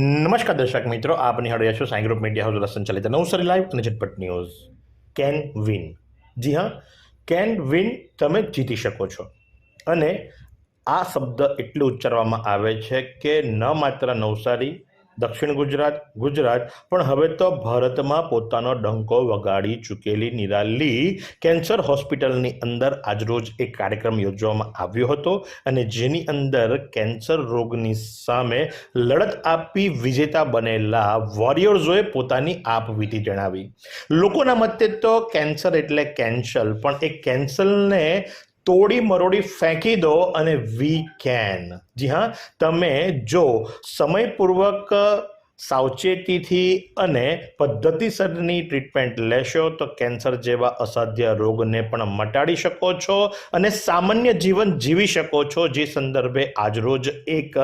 નમસ્કાર દર્શક મિત્રો આપની નિહાળી છો સાંઈ ગ્રુપ મીડિયા હાઉસ સંચાલિત નવસારી લાઈવ અને ઝટપટ ન્યૂઝ. Can win. જી હા, કેન વિન તમે જીતી શકો છો. અને આ શબ્દ એટલું ઉચ્ચારવામાં આવે છે કે ન માત્ર નવસારી દક્ષિણ ગુજરાત ગુજરાત. પણ હવે તો ભારતમાં પોતાનો ડંકો વગાડી ચૂકેલી નિરાલી કેન્સર હોસ્પિટલની અંદર આજરોજ એક કાર્યક્રમ યોજવામાં આવ્યો હતો અને જેની અંદર કેન્સર રોગની સામે લડત આપી વિજેતા બનેલા વોરિયર્સોએ પોતાની આપવીતી જણાવી. લોકોના મતે તો કેન્સર એટલે કેન્સલ, પણ એ કેન્સલને તોડી મરોડી ફેંકી દો અને વી કેન જી હા, તમે જો સમયપૂર્વક સાવચેતીથી અને પદ્ધતિસરની ટ્રીટમેન્ટ લેશો તો કેન્સર જેવા અસાધ્ય રોગને પણ મટાડી શકો છો અને સામાન્ય જીવન જીવી શકો છો. જે સંદર્ભે આજરોજ એક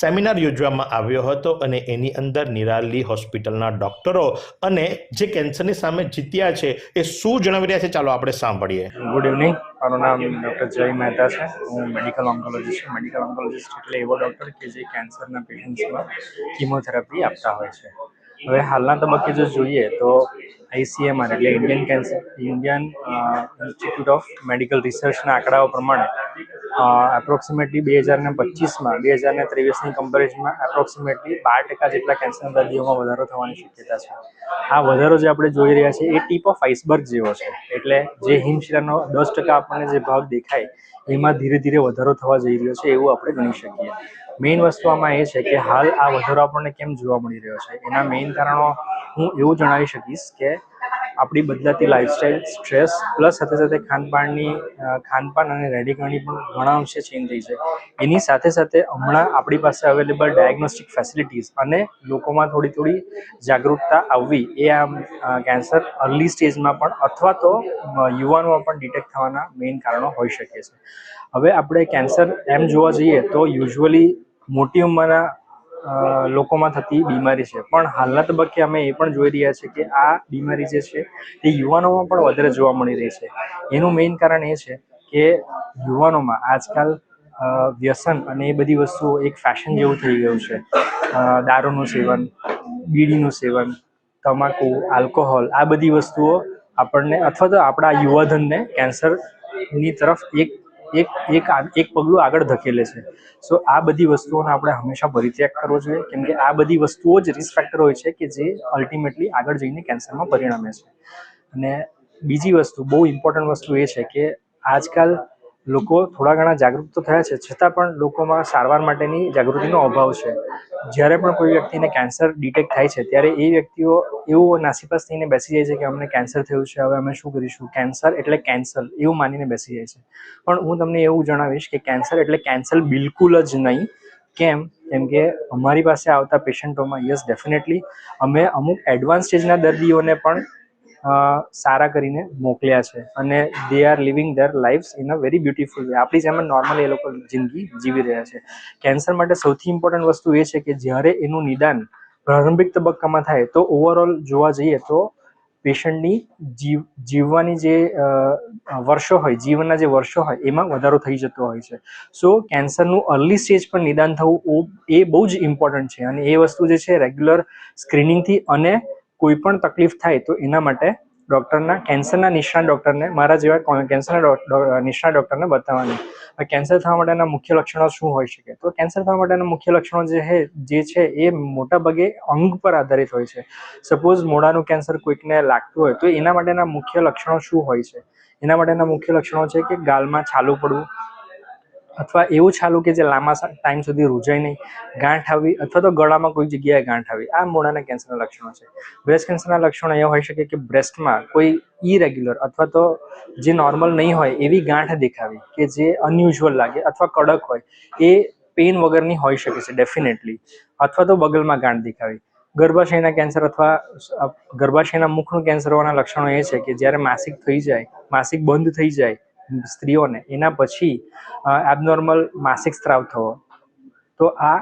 સેમિનાર યોજવામાં આવ્યો હતો અને એની અંદર નિરાલી હોસ્પિટલના ડોક્ટરો અને જે કેન્સરની સામે જીત્યા છે એ શું જણાવી રહ્યા છે? ચાલો આપણે સાંભળીએ. ગુડ ઇવનિંગ મારું નામ ડૉક્ટર જય મહેતા છે. હું મેડિકલ ઓન્કોલોજીસ્ટ છું. મેડિકલ ઓન્કોલોજીસ્ટ એટલે એવો ડૉક્ટર કે જે કેન્સરના પેશન્ટ્સમાં કિમોથેરાપી આપતા હોય છે. હવે હાલના તબક્કે જો જોઈએ તો આઈસીએમઆર એટલે Indian cancer Indian institute of medical રિસર્ચના આંકડાઓ પ્રમાણે એપ્રોક્સિમેટલી બે હજાર ને પચીસમાં, બે હજાર ને ત્રેવીસની કમ્પેરિઝનમાં એપ્રોક્સિમેટલી બાર ટકા જેટલા કેન્સરના દર્દીઓમાં વધારો થવાની શક્યતા છે. આ વધારો જે આપણે જોઈ રહ્યા છીએ એ ટીપ ઓફ આઇસબર્ગ જેવો છે. એટલે જે હિમશિરાનો દસ ટકા આપણને જે ભાગ દેખાય, એમાં ધીરે ધીરે વધારો થવા જઈ રહ્યો છે એવું આપણે ગણી શકીએ. મેઇન વસ્તુ આમાં એ છે કે હાલ આ વધારો આપણને કેમ જોવા મળી રહ્યો છે? એના મેઇન કારણો હું એવું જણાવી શકીશ કે આપણી બદલાતી લાઇફસ્ટાઇલ સ્ટ્રેસ પ્લસ સાથે સાથે ખાનપાનની ખાનપાન અને રહેણીકરણી પણ ઘણા અંશે ચેન્જ થઈ છે. એની સાથે સાથે હમણાં આપણી પાસે અવેલેબલ ડાયગ્નોસ્ટિક ફેસિલિટીઝ અને લોકોમાં થોડી થોડી જાગૃતતા આવવી એ આ કેન્સર અર્લી સ્ટેજમાં પણ અથવા તો યુવાનોમાં પણ ડિટેક્ટ થવાના મેઇન કારણો હોઈ શકે છે. હવે આપણે કેન્સર એમ જોવા જઈએ તો યુઝ્યુઅલી મોટી ઉંમરના લોકોમાં થતી બીમારી છે. પણ હાલના તબક્કે અમે એ પણ જોઈ રહ્યા છીએ કે આ બીમારી જે છે, એ યુવાનોમાં પણ વધારે જોવા મળી રહી છે. એનું મેઇન કારણ એ છે કે યુવાનોમાં આજકાલ વ્યસન અને એ બધી વસ્તુઓ એક ફેશન જેવું થઈ ગયું છે. દારૂનું સેવન, બીડીનું સેવન, તમાકુ, આલ્કોહોલ, આ બધી વસ્તુઓ આપણને અથવા તો આપણા યુવાધનને કેન્સરની તરફ એક એક એક એક પગલું આગળ ધકેલે છે. સો આ બધી વસ્તુઓનો આપણે હંમેશા પરિત્યાગ કરવો જોઈએ. કેમ કે આ બધી વસ્તુઓ જ રિસ્ક ફેક્ટર હોય છે કે જે અલ્ટિમેટલી આગળ જઈને કેન્સરમાં પરિણમે છે. અને બીજી વસ્તુ, બહુ ઇમ્પોર્ટન્ટ વસ્તુ એ છે કે આજકાલ લોકો થોડા ઘણા જાગૃત તો થયા છે, છતાં પણ લોકોમાં સારવાર માટેની જાગૃતિનો અભાવ છે. જ્યારે પણ કોઈ વ્યક્તિને કેન્સર ડિટેક્ટ થાય છે, ત્યારે એ વ્યક્તિઓ એવું નાસીપાસ થઈને બેસી જાય છે કે અમને કેન્સર થયું છે, હવે અમે શું કરીશું? કેન્સર એટલે કેન્સલ એવું માનીને બેસી જાય છે. પણ હું તમને એવું જણાવીશ કે કેન્સર એટલે કેન્સલ બિલકુલ જ નહીં. કેમ? કેમ કે અમારી પાસે આવતા પેશન્ટોમાં યસ ડેફિનેટલી અમે અમુક એડવાન્સ સ્ટેજના દર્દીઓને પણ સારા કરીને મોકલ્યા છે અને they are living their life in a very beautiful way આપણી જેમ નોર્મલ એ લોકો જિંદગી જીવી રહ્યા છે. કેન્સર માટે સૌથી ઇમ્પોર્ટન્ટ વસ્તુ એ છે કે જ્યારે એનું નિદાન પ્રારંભિક તબક્કામાં થાય તો ઓવરઓલ જોવા જઈએ તો પેશન્ટની જીવ, જીવવાની જે વર્ષો હોય, જીવનના જે વર્ષો હોય એમાં વધારો થઈ જતો હોય છે. સો કેન્સરનું અર્લી સ્ટેજ પર નિદાન થવું એ બહુ જ ઇમ્પોર્ટન્ટ છે અને એ વસ્તુ જે છે રેગ્યુલર સ્ક્રીનિંગથી અને કોઈ પણ તકલીફ થાય તો એના માટે ડૉક્ટરના કેન્સરના નિષ્ણાત ડૉક્ટરને, મારા જેવા કેન્સરના નિષ્ણાત ડૉક્ટરને બતાવવાની. કેન્સર થવા માટેના મુખ્ય લક્ષણો શું હોઈ શકે? તો કેન્સર થવા માટેના મુખ્ય લક્ષણો જે છે જે છે એ મોટા ભાગે અંગ પર આધારિત હોય છે. સપોઝ મોડાનું કેન્સર કોઈકને લાગતું હોય તો એના માટેના મુખ્ય લક્ષણો શું હોય છે? એના માટેના મુખ્ય લક્ષણો છે કે ગાલમાં છાલું પડવું અથવા એવું છાલું કે જે લાંબા ટાઈમ સુધી રૂજાય નહીં, ગાંઠ આવી અથવા તો ગળામાં કોઈ જગ્યાએ ગાંઠ આવી, આ મોઢાના કેન્સરના લક્ષણો છે. બ્રેસ્ટ કેન્સરના લક્ષણો એ હોઈ શકે કે બ્રેસ્ટમાં કોઈ ઇરેગ્યુલર અથવા તો જે નોર્મલ નહીં હોય એવી ગાંઠ દેખાવી કે જે અનયુઝ્યુઅલ લાગે અથવા કડક હોય, એ પેઇન વગરની હોઈ શકે છે ડેફિનેટલી અથવા તો બગલમાં ગાંઠ દેખાવી. ગર્ભાશયના કેન્સર અથવા ગર્ભાશયના મુખનું કેન્સર હોવાના લક્ષણો એ છે કે જ્યારે માસિક થઈ જાય, માસિક બંધ થઈ જાય સ્ત્રીઓને, એના પછી એબનોર્મલ માસિક સ્ત્રાવ થવો. તો આ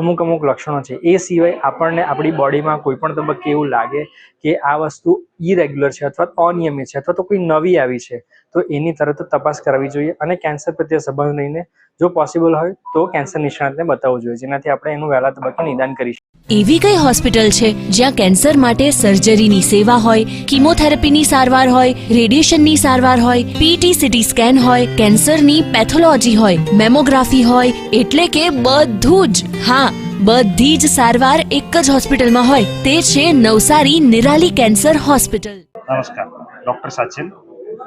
અમુક અમુક લક્ષણો છે. એ સિવાય આપણને આપણી બોડીમાં કોઈ પણ તબક્કે એવું લાગે કે આ વસ્તુ ઇરેગ્યુલર છે અથવા અનિયમિત છે અથવા તો કોઈ નવી આવી છે, તો એની તરત તપાસ કરાવવી જોઈએ અને કેન્સર પ્રત્યે સંબંધ લઈને જો પોસિબલ હોય તો કેન્સર નિષ્ણાતને બતાવવું જોઈએ. જેનાથી આપણે એનું વહેલા તબક્કે નિદાન કરી શકીએ. એવી કઈ હોસ્પિટલ છે જ્યાં કેન્સર માટે સર્જરીની સેવા હોય કિમોથેરાપીની સારવાર હોય રેડિયેશનની સારવાર હોય પીટી સીટી સ્કેન હોય કેન્સરની પેથોલોજી હોય મેમોગ્રાફી હોય એટલે કે બધું જ હા બધી જ સારવાર એક જ હોસ્પિટલમાં હોય તે છે નવસારી નિરાલી કેન્સર હોસ્પિટલ नमस्कार डॉक्टर सचिन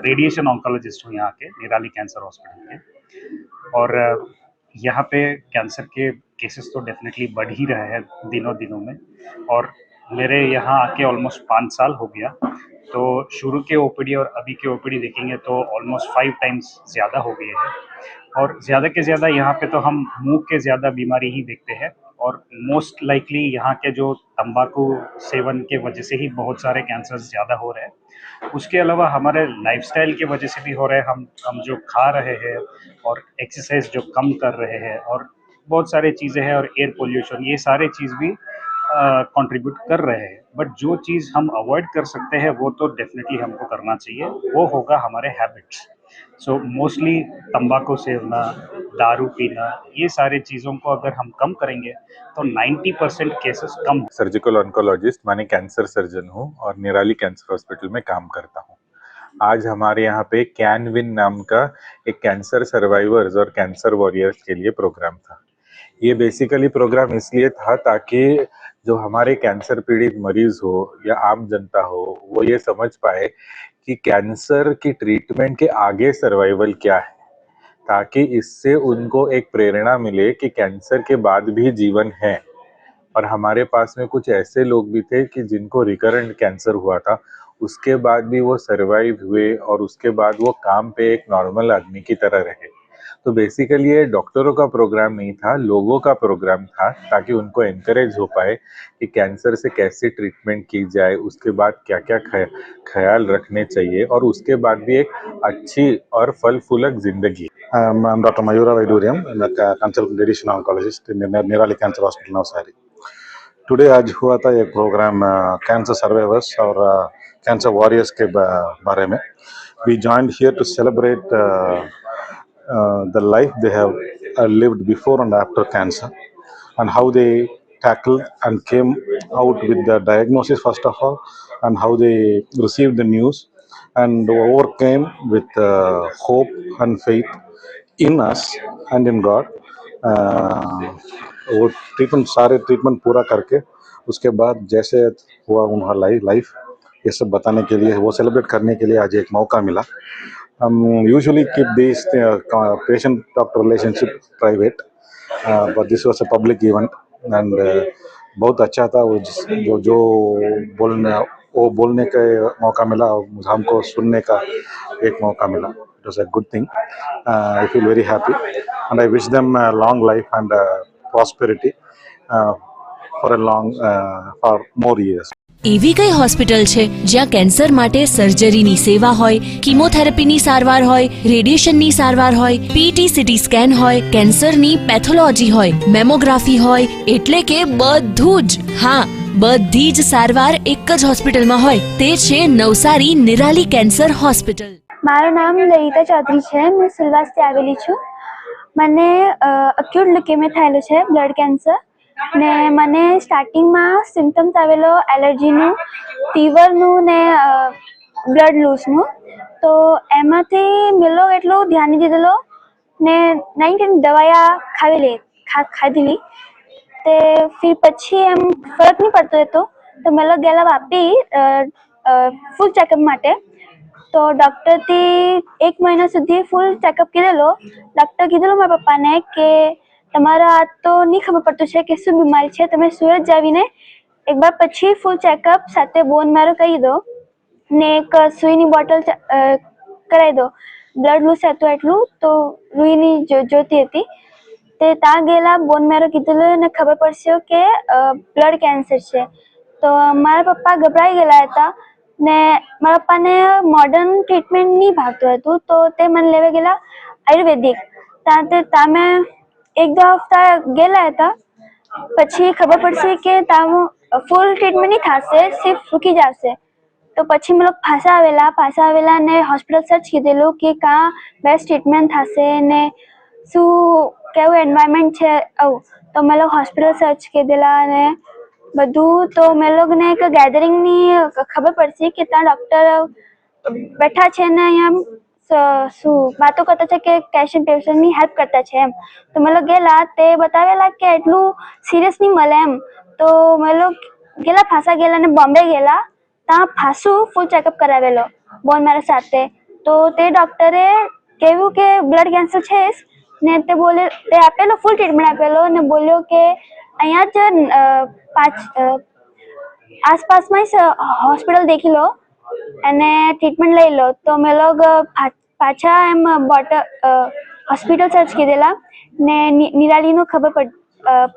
रेडिएशन ऑन्कोलॉजिस्ट हूँ यहाँ के निराली कैंसर हॉस्पिटल के और अ, यहाँ पे कैंसर के केसेस तो डेफिनेटली बढ़ ही रहे हैं दिनों दिनों में। और मेरे यहाँ आके ऑलमोस्ट पाँच साल हो गया। तो शुरू के ओपीडी और अभी के ओपीडी देखेंगे तो ऑलमोस्ट फाइव टाइम्स ज़्यादा हो गए हैं। और ज़्यादा के ज़्यादा यहाँ पे तो हम मुँह के ज़्यादा बीमारी ही देखते हैं। और मोस्ट लाइकली यहाँ के जो तंबाकू सेवन के वजह से ही बहुत सारे कैंसर ज़्यादा हो रहे हैं। उसके अलावा हमारे लाइफस्टाइल की वजह से भी हो रहे हैं। हम हम जो खा रहे हैं और एक्सरसाइज जो कम कर रहे हैं और बहुत सारे चीज़ें हैं और एयर पोल्यूशन ये सारे चीज़ भी कंट्रीब्यूट कर रहे हैं। बट जो चीज़ हम अवॉइड कर सकते हैं, वो तो डेफिनेटली हमको करना चाहिए। वो होगा हमारे हैबिट्स सो मोस्टली तंबाकू सेवना, दारू पीना, ये सारे चीज़ों को अगर हम कम करेंगे तो 90 परसेंट केसेस कम सर्जिकल ऑन्कोलॉजिस्ट माने कैंसर सर्जन हूँ और निराली कैंसर हॉस्पिटल में काम करता हूँ। आज हमारे यहाँ पे कैन विन नाम का एक कैंसर सर्वाइवर्स और कैंसर वॉरियर्स के लिए प्रोग्राम था। ये बेसिकली प्रोग्राम इसलिए था ताकि जो हमारे कैंसर पीड़ित मरीज़ हो या आम जनता हो, वो ये समझ पाए कि कैंसर की ट्रीटमेंट के आगे सर्वाइवल क्या है, ताकि इससे उनको एक प्रेरणा मिले कि कैंसर के बाद भी जीवन है। और हमारे पास में कुछ ऐसे लोग भी थे कि जिनको रिकरेंट कैंसर हुआ था, उसके बाद भी वो सरवाइव हुए और उसके बाद वो काम पे एक नॉर्मल आदमी की तरह रहे। तो बेसिकली ये डॉक्टरों का प्रोग्राम नहीं था लोगों का प्रोग्राम था ताकि उनको एनकरेज हो पाए कि कैंसर से कैसे ट्रीटमेंट की जाए उसके बाद क्या क्या ख्याल रखने चाहिए और उसके बाद भी एक अच्छी और फल फूलक ज़िंदगी a ca- consultant radiation oncologist in Nir- Nirali Cancer Hospital, Navsari. Today आज हुआ था एक प्रोग्राम कैंसर सर्वाइवर्स और कैंसर वॉरियर्स के बारे में we joined here to celebrate the life they have lived before and after cancer and how they tackled and came out with the diagnosis first of all and how they received the news and overcame with uh, hope and faith in us and in God. Uh, वो treatment सारे treatment पूरा करके उसके बाद जैसे हुआ उनका life life ये सब बताने के लिए वो सेलिब्रेट करने के लिए आज एक मौका मिला हम usually keep this patient doctor relationship private but this was a public event and बहुत अच्छा था वो जिस जो जो बोलने वो बोलने का मौका मिला और हमको सुनने का एक मौका मिला it was a good thing I feel very happy and I wish them a long life and uh, prosperity uh, for a long એવી કઈ હોસ્પિટલ છે જ્યાં કેન્સર માટે સર્જરીની સેવા હોય, કિમોથેરાપીની સારવાર હોય, રેડિયેશનની સારવાર હોય પીટી સીટી સ્કેન હોય, કેન્સરની પેથોલોજી હોય, મેમોગ્રાફી હોય, એટલે કે બધું જ. હા, બધી જ સારવાર એક જ હોસ્પિટલમાં હોય, તે છે નવસારી નિરાલી કેન્સર હોસ્પિટલ. મારું નામ લલિતા ચૌધરી છે, હું સિલવાસથી આવેલી છું. મને અક્યુટ લ્યુકેમિયા થયેલું છે, બ્લડ કેન્સર. ને મને સ્ટાર્ટિંગમાં સિમ્ટમ્સ આવેલો એલર્જીનું ફીવરનું ને બ્લડ લૂઝનું તો એમાંથી મેલો એટલું ધ્યાન દીધેલો ને કે દવાયા ખાવેલી ખાધેલી તે પછી એમ ફરક નહીં પડતો હતો તો મેં લોગ આપી ફૂલ ચેકઅપ માટે. તો ડૉક્ટરથી એક મહિના સુધી ફૂલ ચેકઅપ કીધેલો. ડૉક્ટર કીધેલું મારા પપ્પાને કે તમારા તો નહીં ખબર પડતું છે કે શું બીમારી છે. તમે સુરત આવીને એકવાર પછી ફૂલ ચેકઅપ સાથે બોન મારો કરી દો ને એક સુઈની બોટલ કરાવી દો. બ્લડ લૂઝ હતું એટલું તો રૂઈની જોતી હતી. તે ત્યાં ગયેલા બોન મેરો કીધેલું અને ખબર પડશે કે બ્લડ કેન્સર છે. તો મારા પપ્પા ગભરાઈ ગયેલા હતા ને મારા પપ્પાને મોડર્ન ટ્રીટમેન્ટ નહીં ભાગતું હતું. તો તે મને લેવા ગયેલા આયુર્વેદિક. ત્યાં તે ત્યાં મેં એક દો હપ્તા ગયેલા હતા. પછી ખબર પડશે કે તારું ફૂલ ટ્રીટમેન્ટ નહીં થશે, સિર્ફ ફૂકી જશે તો પછી મેં લોકો પાછા આવેલા ને હોસ્પિટલ સર્ચ કીધેલું કે કાં બેસ્ટ ટ્રીટમેન્ટ થશે ને શું, કેવું એન્વાયરમેન્ટ છે, આવું. તો મેં લોકો હોસ્પિટલ સર્ચ કીધેલા અને બધું. તો મેં લોકોને એક ગેધરિંગની ખબર પડશે કે ત્યાં ડૉક્ટર બેઠા છે ને અહીંયા શું? વાતો કરતા છે કે પેશન્ટ પેશન્ટની હેલ્પ કરતા છે એમ. તો મેં ગયેલા તે બતાવેલા કે એટલું સિરિયસ નહીં મળે એમ. તો મેં ગયેલા ફાંસા ગયેલા અને બોમ્બે ગયેલા ત્યાં ફાંસું ફૂલ ચેકઅપ કરાવેલો બોન મારા સાથે. તો તે ડૉક્ટરે કહેવું કે બ્લડ કેન્સર છે ને તે બોલે, તે આપેલો ફૂલ ટ્રીટમેન્ટ આપેલો ને બોલ્યો કે, અહીંયા જ પાંચ આસપાસમાં જ હોસ્પિટલ દેખી લો. અને ટ્રીટમેન્ટ લઈ લો. તો મેં લોગ પાછા એમ બોટલ હોસ્પિટલ સર્ચ કીધેલા. ને નિરાલીનો ખબર પડ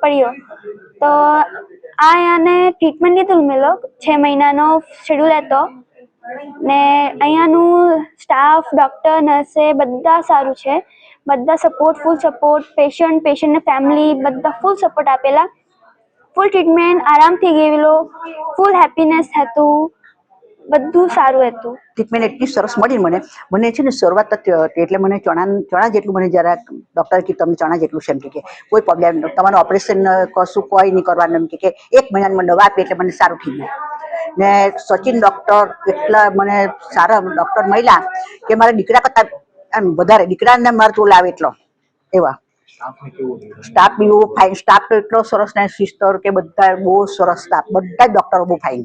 પડ્યો. તો આ અને ટ્રીટમેન્ટ લીધું મેં લોગ. છ મહિનાનો શેડ્યુલ હતો. ને અહીંયાનું સ્ટાફ ડૉક્ટર નર્સે બધા સારું છે. બધા સપોર્ટ ફૂલ સપોર્ટ પેશન્ટ પેશન્ટને ફેમિલી બધા ફૂલ સપોર્ટ આપેલા. ફૂલ ટ્રીટમેન્ટ આરામથી ગયેલો. ફૂલ હેપીનેસ હતું. બધું સારું હતું. ટ્રીટમેન્ટ એટલી સરસ મળી મને મને છે ને શરૂઆત એટલે મને ચણા ચણા જેટલું મને જરાક ડૉક્ટર કે તમને ચણા જેટલું છે એમ કે કોઈ પ્રોબ્લેમ તમારું ઓપરેશન કશું કોઈ નહીં કરવાનું એમ કે એક મહિનાની મને દવા આપી એટલે મને સારું થઈ ગયું. ને સચિન ડૉક્ટર એટલા મને સારા ડૉક્ટર મળ્યા કે મારા દીકરા કરતાં એમ વધારે, દીકરાને મારે તો લાવે એટલો, એવા. સ્ટાફ બી બહુ ફાઇન સ્ટાફ તો એટલો સરસ ને સિસ્ટર કે બધા બહુ સરસ સ્ટાફ બધા ડૉક્ટરો બહુ ફાઇન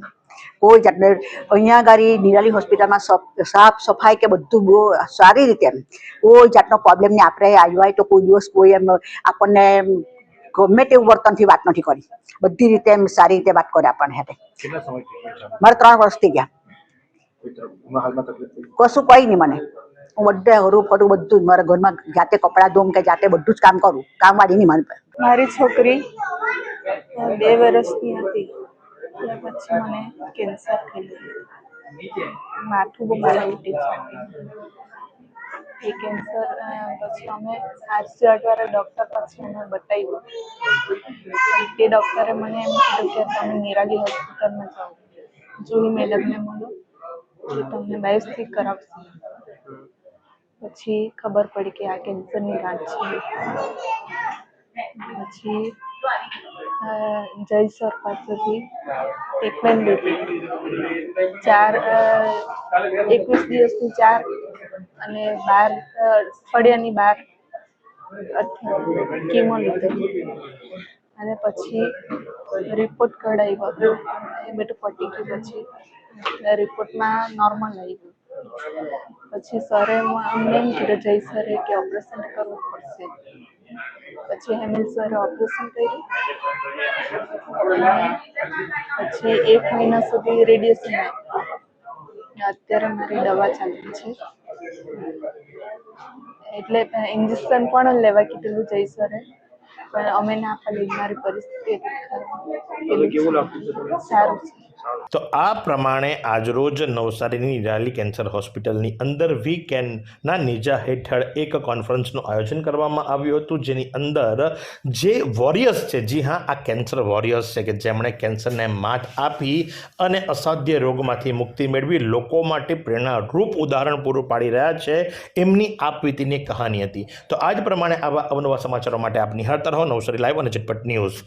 કોઈ જાતને અહીંયા ગાડી નિરાલી હોસ્પિટલમાં સાફ સફાઈ કે બધું બહુ સારી રીતે એમ. કોઈ જાતનો પ્રોબ્લેમ નહીં. આપણે આવ્યો હોય તો કોઈ દિવસ કોઈ એમ આપણને ગમે તેવું વર્તનથી વાત નથી કરી. બધી રીતે એમ સારી રીતે વાત કરે આપણને હાથે. મારે ત્રણ વર્ષ થઈ ગયા. કશું કઈ નહીં મને. હું બધે હરું ફરું બધું. જ મારા ઘરમાં જાતે કપડાં ધોમ કે જાતે બધું જ કામ કરું. કામવાળી નહીં મારી પાસે. મારી છોકરી બે વર્ષની હતી. ત્યાર પછી મને કેન્સર થઈ ગયું. માથું બહુ મારા ઉઠી છે એ કેન્સર પછી અમે આરસીઆરવાળા ડૉક્ટર પાસે અમે બતાવ્યું. તે ડૉક્ટરે મને એમ કીધું કે તમે નિરાલી હોસ્પિટલમાં જાઓ. જૂહી મેડમને મળો. કે તમને બાયોપ્સી કરાવશે. પછી ખબર પડી કે આ કેન્સરની ગાંઠ છે. પછી જય સર પાસેથી ટ્રીટમેન્ટ લીધી ચાર એકવીસ દિવસની ચાર અને બાર અઠવાડિયાની બાર કીમો લીધેલી અને પછી રિપોર્ટ કઢાવ્યો એ બધું પટી ગયું પછી. રિપોર્ટમાં નોર્મલ આવી ગયું. પછી સરે અમને એમ કીધું, જય સરે કે ઓપરેશન કરવું પડશે. પછી હેમિલ સરે ઓપરેશન કર્યું. પછી એક મહિના સુધી રેડિયેશન અત્યારે મારી દવા ચાલતી છે. એટલે ઇન્જેક્શન પણ લેવા કીધેલું જય સરે. પણ અમે ના પાડી મારી પરિસ્થિતિ સારું છે. તો આ પ્રમાણે આજરોજ નવસારીની નિરાલી કેન્સર હોસ્પિટલની અંદર વી કેનના નેજા હેઠળ એક કોન્ફરન્સનું આયોજન કરવામાં આવ્યું હતું. જેની અંદર જે વોરિયર્સ છે, જી હા, આ કેન્સર વોરિયર્સ છે કે જેમણે કેન્સરને માત આપી અને અસાધ્ય રોગમાંથી મુક્તિ મેળવી, લોકો માટે પ્રેરણારૂપ ઉદાહરણ પૂરું પાડી રહ્યા છે, એમની આપવીતીની કહાની હતી. તો આજ પ્રમાણે આવા અવનવા સમાચારો માટે આપ નિહાળતા રહો નવસારી લાઈવ અને ઝટપટ ન્યૂઝ.